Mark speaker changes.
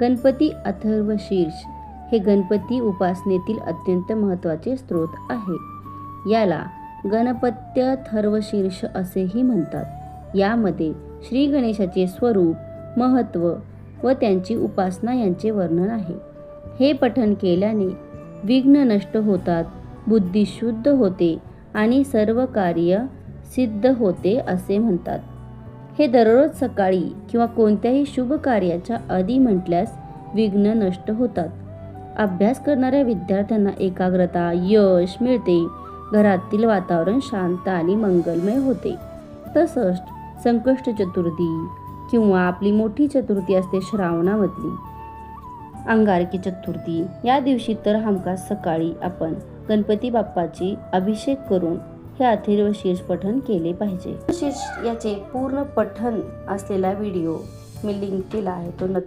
Speaker 1: गणपती अथर्वशीर्ष हे गणपती उपासनेतील अत्यंत महत्त्वाचे स्त्रोत आहे. याला गणपत्यथर्वशीर्ष असेही म्हणतात. यामध्ये श्री गणेशाचे स्वरूप महत्त्व व त्यांची उपासना यांचे वर्णन आहे. हे पठण केल्याने विघ्न नष्ट होतात बुद्धी शुद्ध होते आणि सर्व कार्य सिद्ध होते असे म्हणतात. हे दररोज सकाळी किंवा कोणत्याही शुभ कार्याच्या आधी म्हटल्यास विघ्न नष्ट होतात. अभ्यास करणाऱ्या विद्यार्थ्यांना एकाग्रता यश मिळते. घरातील वातावरण शांत आणि मंगलमय होते. तसंच संकष्ट चतुर्थी किंवा आपली मोठी चतुर्थी असते श्रावणामधली. अंगारकी चतुर्थी या दिवशी तर हमखास सकाळी आपण गणपती बाप्पाची अभिषेक करून हे अथर्व शीर्ष पठण केले पाहिजे. शीर्ष याचे पूर्ण पठण असलेला व्हिडिओ मी लिंक केला आहे. तो नक्की